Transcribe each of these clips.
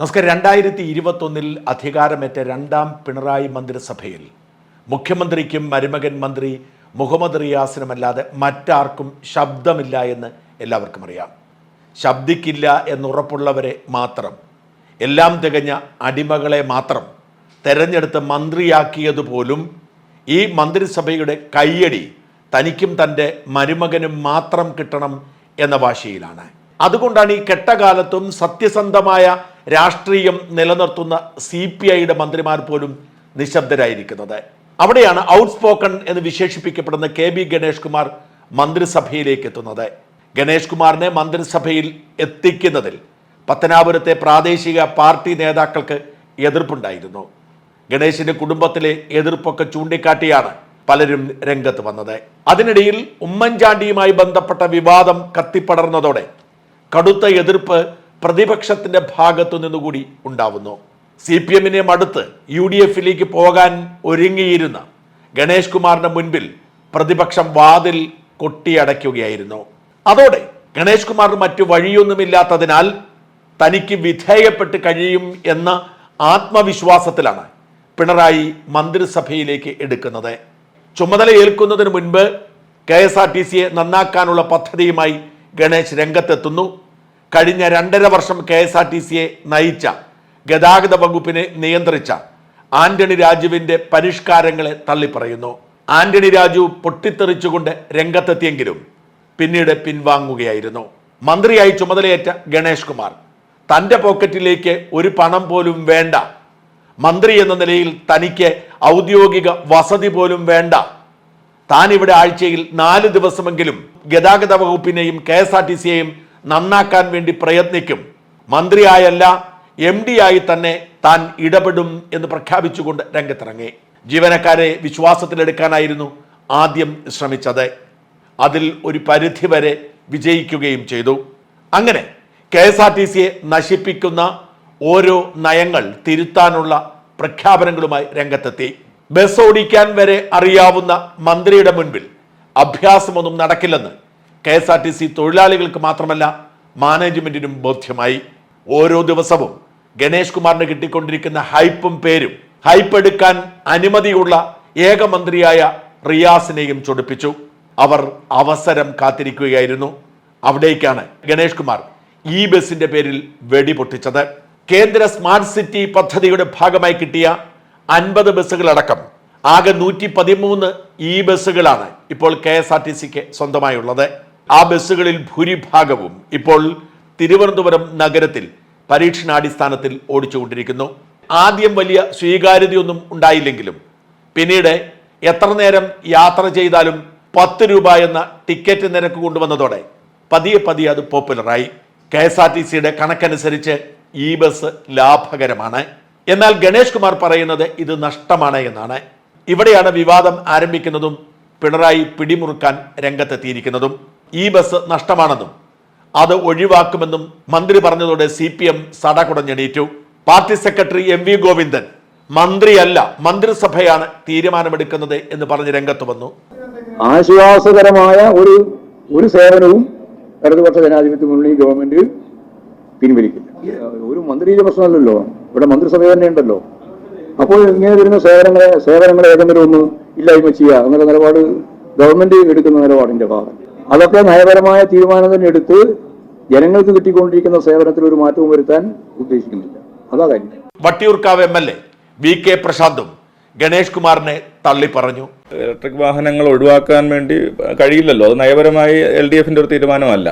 നമസ്കാരം. രണ്ടായിരത്തി ഇരുപത്തൊന്നിൽ അധികാരമേറ്റ രണ്ടാം പിണറായി മന്ത്രിസഭയിൽ മുഖ്യമന്ത്രിക്കും മരുമകൻ മന്ത്രി മുഹമ്മദ് റിയാസിനുമല്ലാതെ മറ്റാർക്കും ശബ്ദമില്ല എന്ന് എല്ലാവർക്കും അറിയാം. ശബ്ദിക്കില്ല എന്നുറപ്പുള്ളവരെ മാത്രം എല്ലാം തികഞ്ഞ അടിമകളെ മാത്രം തെരഞ്ഞെടുത്ത് മന്ത്രിയാക്കിയതുപോലും ഈ മന്ത്രിസഭയുടെ കയ്യടി തനിക്കും തന്റെ മരുമകനും മാത്രം കിട്ടണം എന്ന വാശിയിലാണ്. അതുകൊണ്ടാണ് ഈ കെട്ടകാലത്തും സത്യസന്ധമായ രാഷ്ട്രീയം നിലനിർത്തുന്ന സി പി ഐയുടെ മന്ത്രിമാർ പോലും നിശബ്ദരായിരിക്കുന്നത്. അവിടെയാണ് ഔട്ട്സ്പോക്കൺ എന്ന് വിശേഷിപ്പിക്കപ്പെടുന്ന കെ ബി ഗണേഷ് കുമാർ മന്ത്രിസഭയിലേക്ക് എത്തുന്നത്. ഗണേഷ് കുമാറിനെ മന്ത്രിസഭയിൽ എത്തിക്കുന്നതിൽ പത്തനാപുരത്തെ പ്രാദേശിക പാർട്ടി നേതാക്കൾക്ക് എതിർപ്പുണ്ടായിരുന്നു. ഗണേശിന്റെ കുടുംബത്തിലെ എതിർപ്പൊക്കെ ചൂണ്ടിക്കാട്ടിയാണ് പലരും രംഗത്ത് വന്നത്. അതിനിടയിൽ ഉമ്മൻചാണ്ടിയുമായി ബന്ധപ്പെട്ട വിവാദം കത്തിപ്പടർന്നതോടെ കടുത്ത എതിർപ്പ് പ്രതിപക്ഷത്തിന്റെ ഭാഗത്തു നിന്നുകൂടി ഉണ്ടാവുന്നു. സി പി എമ്മിനെ മടുത്ത് യു ഡി എഫിലേക്ക് പോകാൻ ഒരുങ്ങിയിരുന്ന ഗണേഷ് കുമാറിന്റെ മുൻപിൽ പ്രതിപക്ഷം വാതിൽ കൊട്ടിയടയ്ക്കുകയായിരുന്നു. അതോടെ ഗണേഷ് കുമാറിന് മറ്റു വഴിയൊന്നുമില്ലാത്തതിനാൽ തനിക്ക് വിധേയപ്പെട്ട് കഴിയും എന്ന ആത്മവിശ്വാസത്തിലാണ് പിണറായി മന്ത്രിസഭയിലേക്ക് എടുക്കുന്നത്. ചുമതല ഏൽക്കുന്നതിന് മുൻപ് കെ എസ് ആർ ടി സിയെ നന്നാക്കാനുള്ള പദ്ധതിയുമായി ഗണേശ് രംഗത്തെത്തുന്നു. കഴിഞ്ഞ രണ്ടര വർഷം കെ എസ് ആർ ടി സിയെ നയിച്ച ഗതാഗത വകുപ്പിനെ നിയന്ത്രിച്ച ആന്റണി രാജുവിന്റെ പരിഷ്കാരങ്ങളെ തള്ളിപ്പറയുന്നു. ആന്റണി രാജു പൊട്ടിത്തെറിച്ചുകൊണ്ട് രംഗത്തെത്തിയെങ്കിലും പിന്നീട് പിൻവാങ്ങുകയായിരുന്നു. മന്ത്രിയായി ചുമതലയേറ്റ ഗണേഷ് കുമാർ തന്റെ പോക്കറ്റിലേക്ക് ഒരു പണം പോലും വേണ്ട മന്ത്രി എന്ന നിലയിൽ തനിക്ക് ഔദ്യോഗിക വസതി പോലും വേണ്ട. താൻ ഇവിടെ ആഴ്ചയിൽ നാല് ദിവസമെങ്കിലും ഗതാഗത വകുപ്പിനെയും കെ എസ് ആർ ടി സിയെയും നന്നാക്കാൻ വേണ്ടി പ്രയത്നിക്കും. മന്ത്രിയായല്ല എം ആയി തന്നെ താൻ ഇടപെടും എന്ന് പ്രഖ്യാപിച്ചുകൊണ്ട് രംഗത്തിറങ്ങി. ജീവനക്കാരെ വിശ്വാസത്തിലെടുക്കാനായിരുന്നു ആദ്യം ശ്രമിച്ചത്. അതിൽ ഒരു പരിധി വരെ വിജയിക്കുകയും ചെയ്തു. അങ്ങനെ കെ എസ് ആർ ടി സിയെ നശിപ്പിക്കുന്ന ഓരോ നയങ്ങൾ തിരുത്താനുള്ള പ്രഖ്യാപനങ്ങളുമായി രംഗത്തെത്തി. ബസ് ഓടിക്കാൻ വരെ അറിയാവുന്ന മന്ത്രിയുടെ മുൻപിൽ അഭ്യാസമൊന്നും നടക്കില്ലെന്ന് K S R T C തൊഴിലാളികൾക്ക് മാത്രമല്ല മാനേജ്മെന്റിനും ബോധ്യമായി. ഓരോ ദിവസവും ഗണേഷ് കുമാറിന് കിട്ടിക്കൊണ്ടിരിക്കുന്ന ഹൈപ്പും പേരും ഹൈപ്പ് എടുക്കാൻ അനുമതിയുള്ള ഏക മന്ത്രിയായ റിയാസിനെയും ചൊടിപ്പിച്ചു. അവർ അവസരം കാത്തിരിക്കുകയായിരുന്നു. അവിടേക്കാണ് ഗണേഷ് കുമാർ ഈ ബസിന്റെ പേരിൽ വെടിപൊട്ടിച്ചത് കേന്ദ്ര സ്മാർട്ട് സിറ്റി പദ്ധതിയുടെ ഭാഗമായി കിട്ടിയ അൻപത് ബസ്സുകളടക്കം ആകെ നൂറ്റി പതിമൂന്ന് ഈ ബസ്സുകളാണ് ഇപ്പോൾ കെ എസ് ആർ ടി സിക്ക് സ്വന്തമായുള്ളത്. ആ ബസ്സുകളിൽ ഭൂരിഭാഗവും ഇപ്പോൾ തിരുവനന്തപുരം നഗരത്തിൽ പരീക്ഷണാടിസ്ഥാനത്തിൽ ഓടിച്ചുകൊണ്ടിരിക്കുന്നു. ആദ്യം വലിയ സ്വീകാര്യതയൊന്നും ഉണ്ടായില്ലെങ്കിലും പിന്നീട് എത്ര നേരം യാത്ര ചെയ്താലും പത്ത് രൂപ എന്ന ടിക്കറ്റ് നിരക്ക് കൊണ്ടുവന്നതോടെ പതിയെ പതിയെ അത് പോപ്പുലറായി. കെ എസ് ആർ ടി സിയുടെ കണക്കനുസരിച്ച് ഈ ബസ് ലാഭകരമാണ്. എന്നാൽ ഗണേഷ് കുമാർ പറയുന്നത് ഇത് നഷ്ടമാണ് എന്നാണ്. ഇവിടെയാണ് വിവാദം ആരംഭിക്കുന്നതും പിണറായി പിടിമുറുക്കാൻ രംഗത്തെത്തിയിരിക്കുന്നതും. ഈ ബസ് നഷ്ടമാണെന്നും അത് ഒഴിവാക്കുമെന്നും മന്ത്രി പറഞ്ഞതോടെ C P M സടകുടഞ്ഞെണീറ്റു. Party secretary M V Govindan മന്ത്രിയല്ല മന്ത്രിസഭയാണ് തീരുമാനമെടുക്കുന്നത് എന്ന് പറഞ്ഞ് രംഗത്ത് വന്നു. ആശ്വാസകരമായ ഒരു ഒരു സേവനവും ഇടതുപക്ഷ ജനാധിപത്യ മുന്നണി ഗവൺമെന്റ് പിൻവലിക്കില്ല. ഒരു മന്ത്രിയുടെ പ്രശ്നമല്ലല്ലോ. ഇവിടെ മന്ത്രിസഭ തന്നെ ഉണ്ടല്ലോ. അപ്പോൾ ഇങ്ങനെ വരുന്ന സേവനങ്ങളെ സേവനങ്ങളെ ഏതെങ്കിലും ഒന്ന് ഇല്ലായ്മ ചെയ്യുക എന്നുള്ള നിലപാട് ഗവൺമെന്റ് എടുക്കുന്ന നിലപാടിന്റെ ഭാഗം. അതൊക്കെ നയപരമായ തീരുമാനം തന്നെ എടുത്ത് ജനങ്ങൾക്ക് കിട്ടിക്കൊണ്ടിരിക്കുന്ന സേവനത്തിൽ ഒരു മാറ്റവും വരുത്താൻ ഉദ്ദേശിക്കുന്നില്ല. അതാ കാര്യം. Vattiyoorkavu M L A V K പ്രശാന്തും Ganesh കുമാറിനെ തള്ളി പറഞ്ഞു ഇലക്ട്രിക് വാഹനങ്ങൾ ഒഴിവാക്കാൻ വേണ്ടി കഴിയില്ലല്ലോ. അത് നയപരമായി എൽ ഡി എഫിന്റെ ഒരു തീരുമാനമല്ല.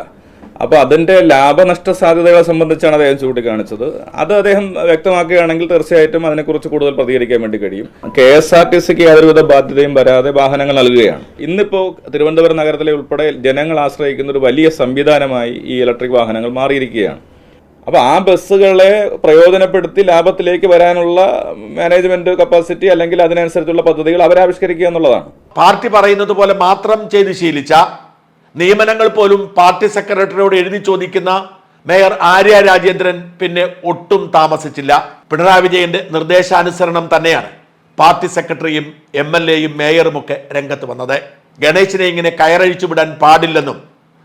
അപ്പോൾ അതിന്റെ ലാഭനഷ്ട സാധ്യതകളെ സംബന്ധിച്ചാണ് അദ്ദേഹം ചൂണ്ടിക്കാണിച്ചത്. അത് അദ്ദേഹം വ്യക്തമാക്കുകയാണെങ്കിൽ തീർച്ചയായിട്ടും അതിനെക്കുറിച്ച് കൂടുതൽ പ്രതികരിക്കാൻ വേണ്ടി കഴിയും. കെ എസ് ആർ ടി സിക്ക് യാതൊരുവിധ ബാധ്യതയും വരാതെ വാഹനങ്ങൾ നൽകുകയാണ്. ഇന്നിപ്പോൾ തിരുവനന്തപുരം നഗരത്തിലെ ഉൾപ്പെടെ ജനങ്ങൾ ആശ്രയിക്കുന്ന ഒരു വലിയ സംവിധാനമായി ഈ ഇലക്ട്രിക് വാഹനങ്ങൾ മാറിയിരിക്കുകയാണ്. അപ്പോൾ ആ ബസ്സുകളെ പ്രയോജനപ്പെടുത്തി ലാഭത്തിലേക്ക് വരാനുള്ള മാനേജ്മെന്റ് കപ്പാസിറ്റി അല്ലെങ്കിൽ അതിനനുസരിച്ചുള്ള പദ്ധതികൾ അവരാവിഷ്കരിക്കുക എന്നുള്ളതാണ്. പാർട്ടി പറയുന്നത് പോലെ മാത്രം ചെയ്ത് ശീലിച്ച നിയമനങ്ങൾ പോലും പാർട്ടി സെക്രട്ടറിയോട് എഴുതി ചോദിക്കുന്ന മേയർ ആര്യ രാജേന്ദ്രൻ പിന്നെ ഒട്ടും താമസിച്ചില്ല. പിണറായി വിജയന്റെ നിർദ്ദേശാനുസരണം തന്നെയാണ് പാർട്ടി സെക്രട്ടറിയും എം എൽ എയും മേയറും ഒക്കെ രംഗത്ത് വന്നത്. ഗണേശിനെ ഇങ്ങനെ കയറഴിച്ചു വിടാൻ പാടില്ലെന്നും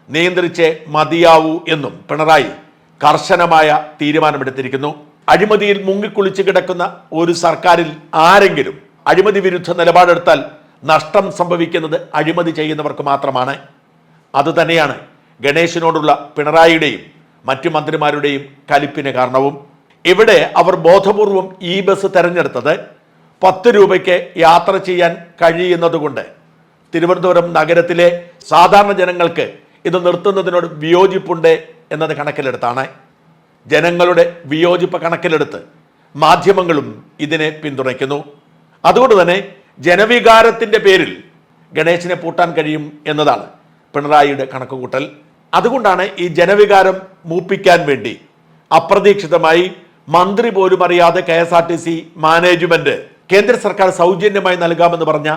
നിയന്ത്രിച്ചേ മതിയാവൂ എന്നും പിണറായി കർശനമായ തീരുമാനമെടുത്തിരിക്കുന്നു. അഴിമതിയിൽ മുങ്ങിക്കുളിച്ച് കിടക്കുന്ന ഒരു സർക്കാരിൽ ആരെങ്കിലും അഴിമതി വിരുദ്ധ നിലപാടെടുത്താൽ നഷ്ടം സംഭവിക്കുന്നത് അഴിമതി ചെയ്യുന്നവർക്ക് മാത്രമാണ്. അതുതന്നെയാണ് ഗണേശനോടുള്ള പിണറായിയുടെയും മറ്റു മന്ത്രിമാരുടെയും കലിപ്പിന് കാരണവും. ഇവിടെ അവർ ബോധപൂർവം ഈ ബസ് തെരഞ്ഞെടുത്തത് പത്ത് രൂപയ്ക്ക് യാത്ര ചെയ്യാൻ കഴിയുന്നതുകൊണ്ട്. തിരുവനന്തപുരം നഗരത്തിലെ സാധാരണ ജനങ്ങൾക്ക് ഇത് നിർത്തുന്നതിനോട് വിയോജിപ്പുണ്ട് എന്നത് കണക്കിലെടുത്താണ്. ജനങ്ങളുടെ വിയോജിപ്പ് കണക്കിലെടുത്ത് മാധ്യമങ്ങളും ഇതിനെ പിന്തുണയ്ക്കുന്നു. അതുകൊണ്ട് തന്നെ ജനവികാരത്തിന്റെ പേരിൽ ഗണേശനെ പൂട്ടാൻ കഴിയും എന്നതാണ്. പിണറായിയുടെ കണക്കുകൂട്ടൽ. അതുകൊണ്ടാണ് ഈ ജനവികാരം മൂപ്പിക്കാൻ വേണ്ടി അപ്രതീക്ഷിതമായി മന്ത്രി പോലും അറിയാതെ K S R T C management കേന്ദ്ര സർക്കാർ സൗജന്യമായി നൽകാമെന്ന് പറഞ്ഞ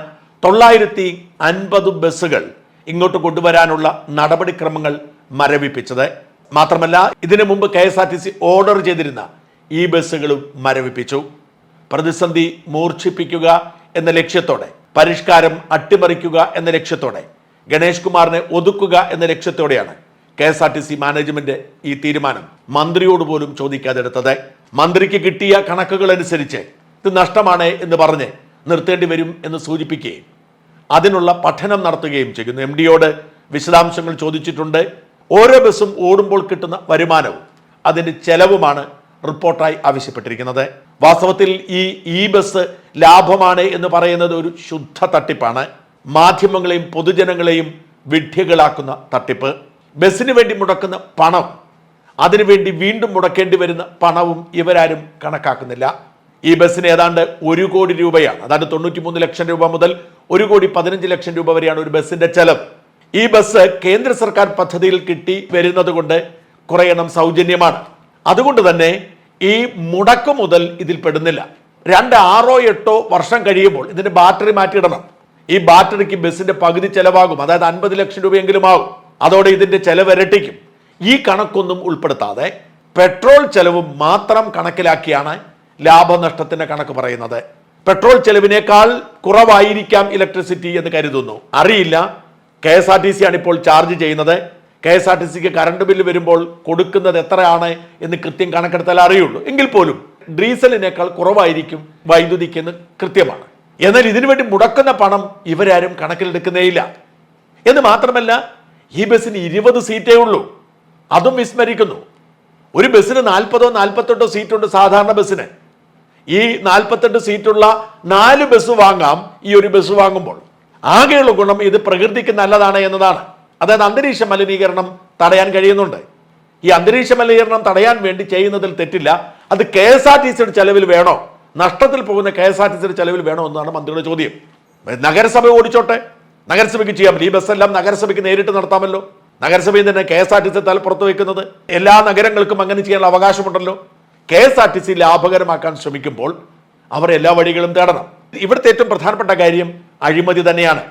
തൊള്ളായിരത്തി അൻപത് ബസ്സുകൾ ഇങ്ങോട്ട് കൊണ്ടുവരാനുള്ള നടപടിക്രമങ്ങൾ മരവിപ്പിച്ചത്. മാത്രമല്ല ഇതിനു മുമ്പ് K S R T C order ചെയ്തിരുന്ന ഈ ബസ്സുകളും മരവിപ്പിച്ചു. പ്രതിസന്ധി മൂർച്ഛിപ്പിക്കുക എന്ന ലക്ഷ്യത്തോടെ പരിഷ്കാരം അട്ടിമറിക്കുക എന്ന ലക്ഷ്യത്തോടെ ഗണേഷ് കുമാറിനെ ഒതുക്കുക എന്ന ലക്ഷ്യത്തോടെയാണ് K S R T C management ഈ തീരുമാനം മന്ത്രിയോട് പോലും ചോദിക്കാതെ എടുത്തത് മന്ത്രിക്ക് കിട്ടിയ കണക്കുകൾ അനുസരിച്ച് ഇത് നഷ്ടമാണ് എന്ന് പറഞ്ഞ് നിർത്തേണ്ടി വരും എന്ന് സൂചിപ്പിക്കുകയും അതിനുള്ള പഠനം നടത്തുകയും ചെയ്യുന്നു. എം ഡിയോട് വിശദാംശങ്ങൾ ചോദിച്ചിട്ടുണ്ട്. ഓരോ ബസ്സും ഓടുമ്പോൾ കിട്ടുന്ന വരുമാനവും അതിന്റെ ചെലവുമാണ് റിപ്പോർട്ടായി ആവശ്യപ്പെട്ടിരിക്കുന്നത്. വാസ്തവത്തിൽ ഈ ഈ ബസ് ലാഭമാണ് എന്ന് പറയുന്നത് ഒരു ശുദ്ധ തട്ടിപ്പാണ്. മാധ്യമങ്ങളെയും പൊതുജനങ്ങളെയും വിഡ്ഢികളാക്കുന്ന തട്ടിപ്പ് ബസ്സിന് വേണ്ടി മുടക്കുന്ന പണം അതിനുവേണ്ടി വീണ്ടും മുടക്കേണ്ടി വരുന്ന പണവും ഇവരാരും കണക്കാക്കുന്നില്ല. ഈ ബസ്സിന് ഏതാണ്ട് ഒരു കോടി രൂപയാണ് അതായത് തൊണ്ണൂറ്റി മൂന്ന് ലക്ഷം രൂപ മുതൽ ഒരു കോടി പതിനഞ്ച് ലക്ഷം രൂപ വരെയാണ് ഒരു ബസ്സിന്റെ ചെലവ്. ഈ ബസ് കേന്ദ്ര സർക്കാർ പദ്ധതിയിൽ കിട്ടി വരുന്നത് കൊണ്ട് കുറയണം സൗജന്യമാണ്. അതുകൊണ്ട് തന്നെ ഈ മുടക്ക് മുതൽ ഇതിൽ പെടുന്നില്ല. രണ്ട് ആറോ എട്ടോ വർഷം കഴിയുമ്പോൾ ഇതിന്റെ ബാറ്ററി മാറ്റിയിടണം. ഈ ബാറ്ററിക്ക് ബസ്സിന്റെ പകുതി ചെലവാകും. അതായത് അൻപത് ലക്ഷം രൂപയെങ്കിലും ആകും അതോടെ ഇതിന്റെ ചെലവ് ഇരട്ടിക്കും. ഈ കണക്കൊന്നും ഉൾപ്പെടുത്താതെ പെട്രോൾ ചെലവ് മാത്രം കണക്കിലാക്കിയാണ് ലാഭനഷ്ടത്തിന്റെ കണക്ക് പറയുന്നത്. പെട്രോൾ ചെലവിനേക്കാൾ കുറവായിരിക്കാം ഇലക്ട്രിസിറ്റി എന്ന് കരുതുന്നു. അറിയില്ല. K S R T C ആണ് ഇപ്പോൾ ചാർജ് ചെയ്യുന്നത്. കെ എസ് ആർ ടി സിക്ക് കറണ്ട് ബില്ല് വരുമ്പോൾ കൊടുക്കുന്നത് എത്രയാണ് എന്ന് കൃത്യം കണക്കെടുത്താൽ അറിയുള്ളൂ. എങ്കിൽ പോലും ഡീസലിനേക്കാൾ കുറവായിരിക്കും വൈദ്യുതിക്ക് എന്ന് കൃത്യമാണ്. എന്നാൽ ഇതിനു വേണ്ടി മുടക്കുന്ന പണം ഇവരാരും കണക്കിലെടുക്കുന്നേയില്ല. എന്ന് മാത്രമല്ല ഈ ബസ്സിന് ഇരുപത് സീറ്റേ ഉള്ളൂ. അതും വിസ്മരിക്കുന്നു. ഒരു ബസ്സിന് നാൽപ്പതോ നാൽപ്പത്തെട്ടോ സീറ്റുണ്ട് സാധാരണ ബസ്സിന്. ഈ നാൽപ്പത്തെട്ട് സീറ്റുള്ള നാല് ബസ് വാങ്ങാം ഈ ഒരു ബസ് വാങ്ങുമ്പോൾ. ആകെയുള്ള ഗുണം ഇത് പ്രകൃതിക്ക് നല്ലതാണ് എന്നതാണ്. അതായത് അന്തരീക്ഷ മലിനീകരണം തടയാൻ കഴിയുന്നുണ്ട്. ഈ അന്തരീക്ഷ മലിനീകരണം തടയാൻ വേണ്ടി ചെയ്യുന്നതിൽ തെറ്റില്ല. അത് കെ എസ് ആർ ടി സിയുടെ ചെലവിൽ വേണോ? നഷ്ടത്തിൽ പോകുന്ന കെ എസ് ആർ ടി സിയുടെ ചെലവിൽ വേണോ എന്നാണ് മന്ത്രിയുടെ ചോദ്യം. നഗരസഭ ഓടിച്ചോട്ടെ. നഗരസഭയ്ക്ക് ചെയ്യാം. ഈ ബസ്സെല്ലാം നഗരസഭയ്ക്ക് നേരിട്ട് നടത്താമല്ലോ. നഗരസഭയിൽ തന്നെ K S R T C തലപ്പുറത്ത് വെക്കുന്നത് എല്ലാ നഗരങ്ങൾക്കും അങ്ങനെ ചെയ്യാനുള്ള അവകാശമുണ്ടല്ലോ. K S R T C ലാഭകരമാക്കാൻ ശ്രമിക്കുമ്പോൾ അവർ എല്ലാ വഴികളും തേടണം. ഇവിടുത്തെ ഏറ്റവും പ്രധാനപ്പെട്ട കാര്യം അഴിമതി തന്നെയാണ്.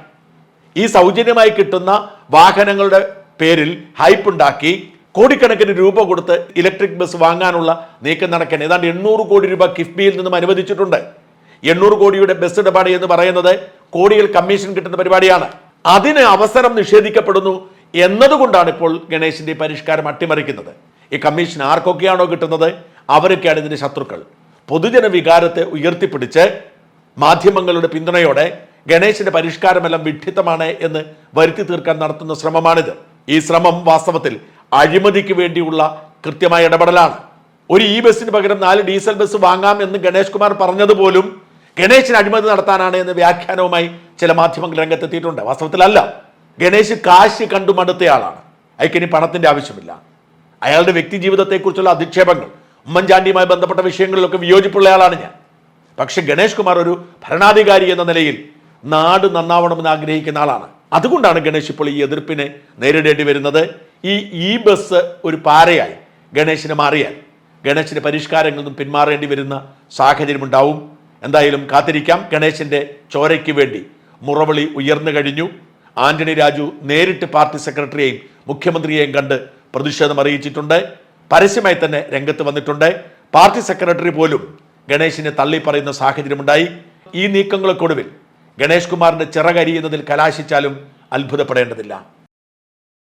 ഈ സൗജന്യമായി കിട്ടുന്ന വാഹനങ്ങളുടെ പേരിൽ ഹൈപ്പ് ഉണ്ടാക്കി കോടിക്കണക്കിന് രൂപ കൊടുത്ത് ഇലക്ട്രിക് ബസ് വാങ്ങാനുള്ള നീക്കം നടക്കുകയാണ് ഏതാണ്ട് എണ്ണൂറ് കോടി രൂപ കിഫ്ബിയിൽ നിന്നും അനുവദിച്ചിട്ടുണ്ട്. എണ്ണൂറ് കോടിയുടെ ബസ് ഇടപാട് എന്ന് പറയുന്നത് കോടികൾ കമ്മീഷൻ കിട്ടുന്ന പരിപാടിയാണ്. അതിന് അവസരം നിഷേധിക്കപ്പെടുന്നു എന്നതുകൊണ്ടാണ് ഇപ്പോൾ ഗണേശിന്റെ പരിഷ്കാരം അട്ടിമറിക്കുന്നത്. ഈ കമ്മീഷൻ ആർക്കൊക്കെയാണോ കിട്ടുന്നത്? അവരൊക്കെയാണ് ഇതിന്റെ ശത്രുക്കൾ. പൊതുജന വികാരത്തെ ഉയർത്തിപ്പിടിച്ച് മാധ്യമങ്ങളുടെ പിന്തുണയോടെ ഗണേശന്റെ പരിഷ്കാരമെല്ലാം വിഡ്ഢിത്തമാണ് എന്ന് വരുത്തി തീർക്കാൻ നടത്തുന്ന ശ്രമമാണിത്. ഈ ശ്രമം വാസ്തവത്തിൽ അഴിമതിക്ക് വേണ്ടിയുള്ള കൃത്യമായ ഇടപെടലാണ്. ഒരു ഇ ബസ്സിന് പകരം നാല് ഡീസൽ ബസ് വാങ്ങാം എന്ന് ഗണേഷ് കുമാർ പറഞ്ഞതുപോലും ഗണേശിന് അഴിമതി നടത്താനാണ് എന്ന് വ്യാഖ്യാനവുമായി ചില മാധ്യമങ്ങൾ രംഗത്തെത്തിയിട്ടുണ്ട്. വാസ്തവത്തിലല്ല. ഗണേശ് കാശ് കണ്ടു മടുത്തയാളാണ് അയക്കിനി പണത്തിന്റെ ആവശ്യമില്ല. അയാളുടെ വ്യക്തി ജീവിതത്തെക്കുറിച്ചുള്ള അധിക്ഷേപങ്ങൾ ഉമ്മൻചാണ്ടിയുമായി ബന്ധപ്പെട്ട വിഷയങ്ങളിലൊക്കെ വിയോജിപ്പുള്ളയാളാണ് ഞാൻ. പക്ഷെ ഗണേഷ് കുമാർ ഒരു ഭരണാധികാരി എന്ന നിലയിൽ നാട് നന്നാവണമെന്ന് ആഗ്രഹിക്കുന്ന ആളാണ്. അതുകൊണ്ടാണ് ഗണേഷ് ഇപ്പോൾ ഈ എതിർപ്പിനെ നേരിടേണ്ടി വരുന്നത്. ഈ ഈ ബസ് ഒരു പാരയായി ഗണേശന് മാറിയാൽ. ഗണേശിന്റെ പരിഷ്കാരങ്ങളിൽ നിന്നും പിന്മാറേണ്ടി വരുന്ന സാഹചര്യമുണ്ടാവും എന്തായാലും കാത്തിരിക്കാം. ഗണേശന്റെ ചോരയ്ക്ക് വേണ്ടി മുറവിളി ഉയർന്നു കഴിഞ്ഞു. ആന്റണി രാജു നേരിട്ട് പാർട്ടി സെക്രട്ടറിയെയും മുഖ്യമന്ത്രിയെയും കണ്ട് പ്രതിഷേധം അറിയിച്ചിട്ടുണ്ട്. പരസ്യമായി തന്നെ രംഗത്ത് വന്നിട്ടുണ്ട്. പാർട്ടി സെക്രട്ടറി പോലും ഗണേശിനെ തള്ളി പറയുന്ന സാഹചര്യമുണ്ടായി ഈ നീക്കങ്ങൾക്കൊടുവിൽ ഗണേഷ് കുമാറിന്റെ ചിറകരിയുന്നതിൽ കലാശിച്ചാലും അത്ഭുതപ്പെടേണ്ടതില്ല.